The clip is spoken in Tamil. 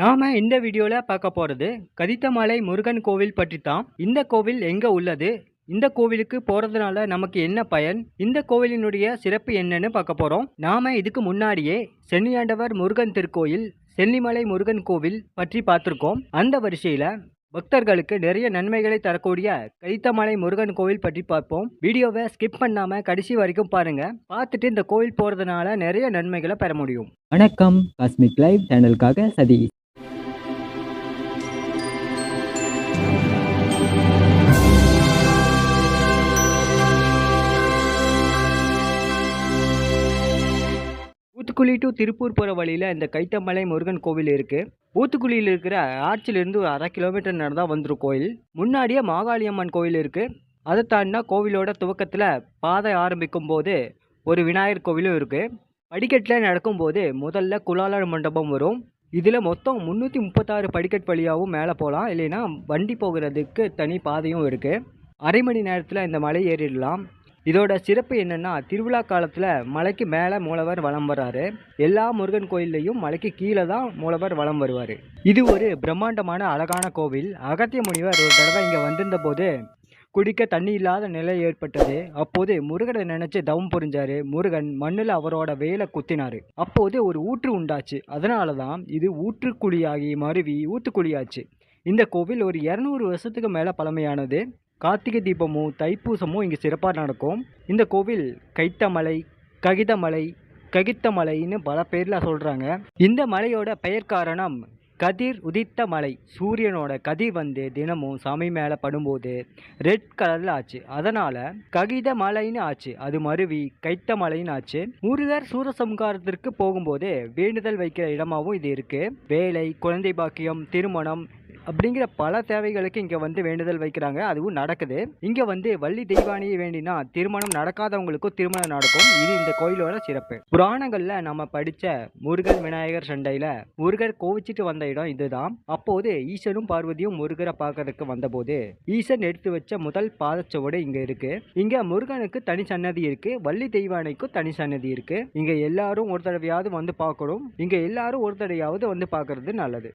நாம இந்த வீடியோல பார்க்க போறது கதித்தமலை முருகன் கோவில் பற்றி தான் இந்த கோவில் எங்க உள்ளது? இந்த கோவிலுக்கு போறதுனால நமக்கு என்ன பயன்? இந்த கோவிலினுடைய சிறப்பு என்னன்னு பார்க்க போறோம். நாம இதுக்கு முன்னாடியே சென்னியாண்டவர் முருகன் திருக்கோயில் சென்னிமலை முருகன் கோவில் பற்றி பார்த்துருக்கோம். அந்த வரிசையில பக்தர்களுக்கு நிறைய நன்மைகளை தரக்கூடிய கைத்தமலை முருகன் கோவில் பற்றி பார்ப்போம். வீடியோவை ஸ்கிப் பண்ணாம கடைசி வரைக்கும் பாருங்க. பார்த்துட்டு இந்த கோவில் போறதுனால நிறைய நன்மைகளை பெற முடியும். வணக்கம். காஸ்மிக் லைவ் சேனலுக்காக சதீஷ். ஊத்துக்குளி டு திருப்பூர் போகிற வழியில் இந்த கைத்தமலை முருகன் கோவில் இருக்குது ஊத்துக்குழியில் இருக்கிற ஆர்ச்சிலேருந்து ஒரு அரை கிலோமீட்டர் நடந்தால் வந்துடும் கோயில். முன்னாடியே மாகாளியம்மன் கோயில் இருக்குது அதை தாண்டினா கோவிலோட துவக்கத்தில் பாதை ஆரம்பிக்கும் போது ஒரு விநாயகர் கோவிலும் இருக்குது படிக்கட்டில் நடக்கும்போது முதல்ல குலாலர் மண்டபம் வரும். இதில் மொத்தம் முந்நூற்றி முப்பத்தாறு படிக்கட் வழியாகவும் மேலே போகலாம் இல்லைன்னா வண்டி போகிறதுக்கு தனி பாதையும் இருக்குது அரை மணி நேரத்தில் இந்த மலை ஏறிடலாம். இதோட சிறப்பு என்னென்னா திருவிழா காலத்தில் மலைக்கு மேலே மூலவர் வலம் வராரு எல்லா முருகன் கோயில்லையும் மலைக்கு கீழே தான் மூலவர் வலம் வருவார். இது ஒரு பிரம்மாண்டமான அழகான கோவில். அகத்திய முனிவர் ஒரு தடவை இங்கே வந்திருந்த போது குடிக்க தண்ணி இல்லாத நிலை ஏற்பட்டது. அப்போது முருகனை நினைச்சு தவம் புரிஞ்சாரு. முருகன் மண்ணில் அவரோட வேலை குத்தினாரு. அப்போது ஒரு ஊற்று உண்டாச்சு. அதனால தான் இது ஊற்றுக்குழியாகி மருவி ஊத்துக்குழியாச்சு. இந்த கோவில் ஒரு இரநூறு வருஷத்துக்கு மேலே பழமையானது. கார்த்திகை தீபமும் தைப்பூசமும் இங்கே சிறப்பாக நடக்கும். இந்த கோவில் கைத்தமலை ககிதமலை ககித்தமலைன்னு பல பேரில் சொல்கிறாங்க இந்த மலையோட பெயர் காரணம் கதிர் உதித்த மலை. சூரியனோட கதிர் வந்து தினமும் சாமி மேலே படும்போது ரெட் கலரில் ஆச்சு. அதனால் ககித மலைன்னு ஆச்சு. அது மருவி கைத்த மலைன்னு ஆச்சு. முருகர் சூரசம்காரத்திற்கு போகும்போது வேண்டுதல் வைக்கிற இடமாவும் இது இருக்குது வேலை குழந்தை பாக்கியம் திருமணம் அப்படிங்கிற பல தேவைகளுக்கு இங்கே வந்து வேண்டுதல் வைக்கிறாங்க. அதுவும் நடக்குது. இங்கே வந்து வள்ளி தெய்வானியை வேண்டினா திருமணம் நடக்காதவங்களுக்கும் திருமணம் நடக்கும். இது இந்த கோயிலோட சிறப்பு. புராணங்களில் நம்ம படித்த முருகன் விநாயகர் சண்டையில் முருகர் கோவிச்சிட்டு வந்த இடம் இதுதான். அப்போது ஈசனும் பார்வதியும் முருகரை பார்க்கறதுக்கு வந்தபோது ஈசன் எடுத்து வச்ச முதல் பாதச்சுவடு இங்கே இருக்கு. இங்கே முருகனுக்கு தனி சன்னதி இருக்கு. வள்ளி தெய்வானைக்கும் தனி சன்னதி இருக்கு. இங்கே எல்லாரும் ஒரு தடவையாவது வந்து பார்க்கணும். இங்கே எல்லாரும் ஒரு தடவையாவது வந்து பார்க்கறது நல்லது.